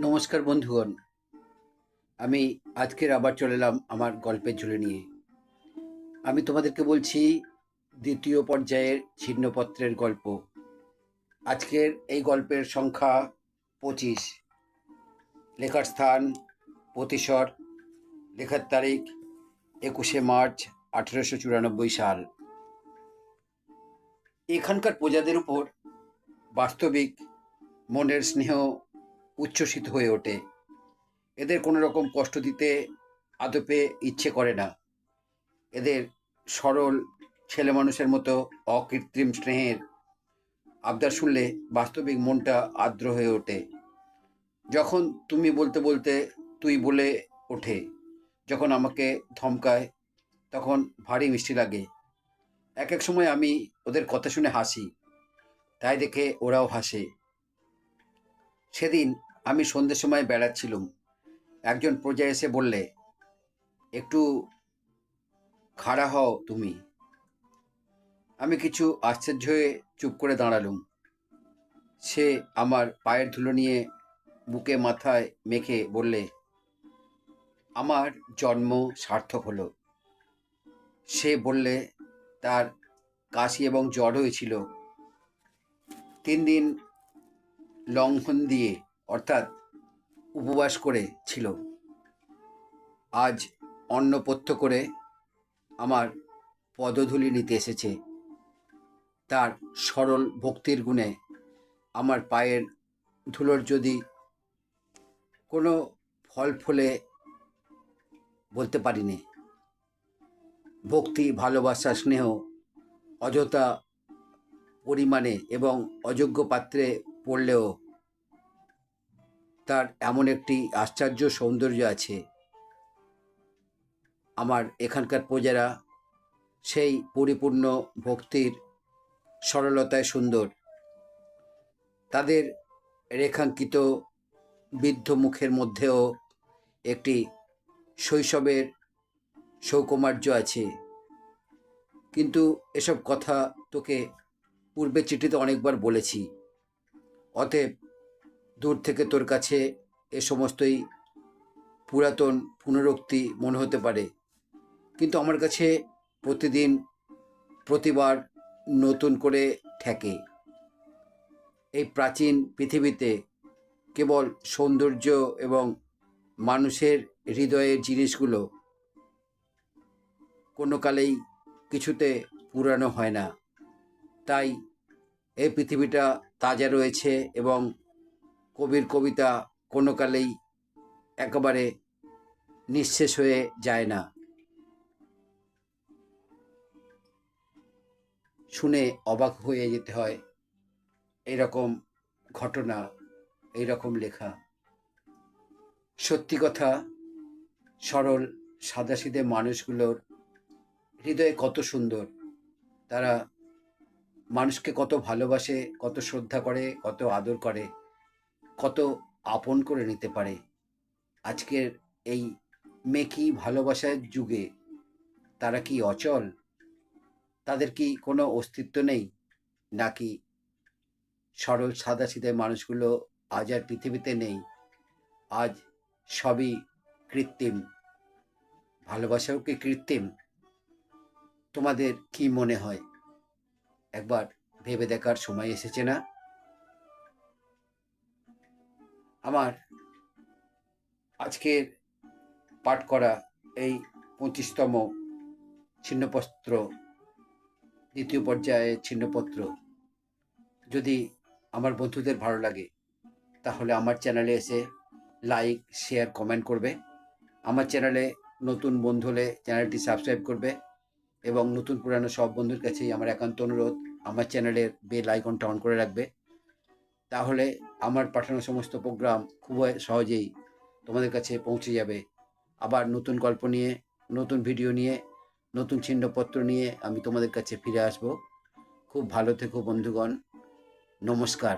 নমস্কার বন্ধুগণ। আমি আজকের আবার চলে এলাম আমার গল্পের ঝুলে নিয়ে। আমি তোমাদেরকে বলছি, দ্বিতীয় পর্যায়ের ছিন্নপত্রের গল্প। আজকের এই গল্পের সংখ্যা পঁচিশ। লেখার স্থান, প্রতিশর, লেখার তারিখ, একুশে মার্চ, আঠেরোশো চুরানব্বই সাল। এখানকার প্রজাদের উপর বাস্তবিক মনের স্নেহ উচ্ছ্বসিত হয়ে ওঠে। এদের কোনো রকম কষ্ট দিতে, আদপে ইচ্ছে করে না। এদের সরল ছেলে মানুষের মতো অকৃত্রিম স্নেহের আবদার শুনলে বাস্তবিক মনটা আর্দ্র হয়ে ওঠে। যখন তুমি বলতে বলতে তুই বলে ওঠে, যখন আমাকে ধমকায়, তখন ভারী মিষ্টি লাগে। এক এক সময় আমি ওদের কথা শুনে হাসি, তাই দেখে ওরাও হাসে। সেদিন আমি সন্ধ্যের সময় বেড়াচ্ছিলুম। একজন প্রজা এসে বললে, একটু খাড়া হও তুমি। আমি কিছু আশ্চর্য হয়ে চুপ করে দাঁড়ালুম। সে আমার পায়ের ধুলো নিয়ে বুকে মাথায় মেখে বললে, আমার জন্ম সার্থক হলো। সে বললে, তার কাশি এবং জ্বর হয়েছিল তিন দিন লঙ্ঘন দিয়ে অর্থাৎ উপবাস করে ছিল। আজ অন্নপথ্য করে আমার পদধূলি নিতে এসেছে। তার সরল ভক্তির গুণে আমার পায়ের ধুলোর যদি কোনো ফল ফলে বলতে পারিনি। ভক্তি, ভালোবাসা, স্নেহ, অযথা পরিমাণে এবং অযোগ্য পাত্রে পড়লেও তার এমন একটি আশ্চর্য সৌন্দর্য আছে। আমার এখানকার প্রজারা সেই পরিপূর্ণ ভক্তির সরলতায় সুন্দর। তাদের রেখাঙ্কিত বৃদ্ধ মুখের মধ্যেও একটি শৈশবের সৌকুমার্য আছে। কিন্তু এসব কথা তোকে পূর্বে চিঠিতে অনেকবার বলেছি। অতএব দূর থেকে তোর কাছে এ সমস্তই পুরাতন পুনরুক্তি মনে হতে পারে। কিন্তু আমার কাছে প্রতিদিন, প্রতিবার নতুন করে ঠেকে। এই প্রাচীন পৃথিবীতে কেবল সৌন্দর্য এবং মানুষের হৃদয়ের জিনিসগুলো কোনো কালেই কিছুতে পুরানো হয় না। তাই এই পৃথিবীটা তাজা রয়েছে এবং কবির কবিতা কোনো কালেই একেবারে নিঃশেষ হয়ে যায় না। শুনে অবাক হয়ে যেতে হয়, এরকম ঘটনা এইরকম লেখা। সত্যি কথা, সরল, সাদাসিধে মানুষগুলোর হৃদয়ে কত সুন্দর। তারা মানুষকে কত ভালোবাসে, কত শ্রদ্ধা করে, কত আদর করে। কত আপন করে নিতে পারে। আজকের এই মেকি ভালোবাসার যুগে তারা কি অচল? তাদের কি কোনো অস্তিত্ব নেই? নাকি সরল সাদাসিধে মানুষগুলো আজ আর পৃথিবীতে নেই? আজ সবই কৃত্রিম। ভালোবাসাও কি কৃত্রিম? তোমাদের কি মনে হয়? একবার ভেবে দেখার সময় এসেছে না? আজকের পাঠ করা এই পঁচিশতম ছিন্নপত্র, দ্বিতীয় পর্যায়ে ছিন্নপত্র। যদি আমার বন্ধুদের ভালো লাগে, তাহলে আমার চ্যানেলে এসে লাইক, শেয়ার, কমেন্ট করবে। আমার চ্যানেলে নতুন বন্ধু হলে চ্যানেলটি সাবস্ক্রাইব করবে এবং নতুন পুরানো সব বন্ধুর কাছেই আমার একান্ত অনুরোধ, আমার চ্যানেলের বেল আইকনটা অন করে রাখবে। তাহলে আমার পাঠানো সমস্ত প্রোগ্রাম খুব সহজেই তোমাদের কাছে পৌঁছে যাবে। আবার নতুন গল্প নিয়ে, নতুন ভিডিও নিয়ে, নতুন ছিন্নপত্র নিয়ে আমি তোমাদের কাছে ফিরে আসব। খুব ভালো থেকো বন্ধুগণ। নমস্কার।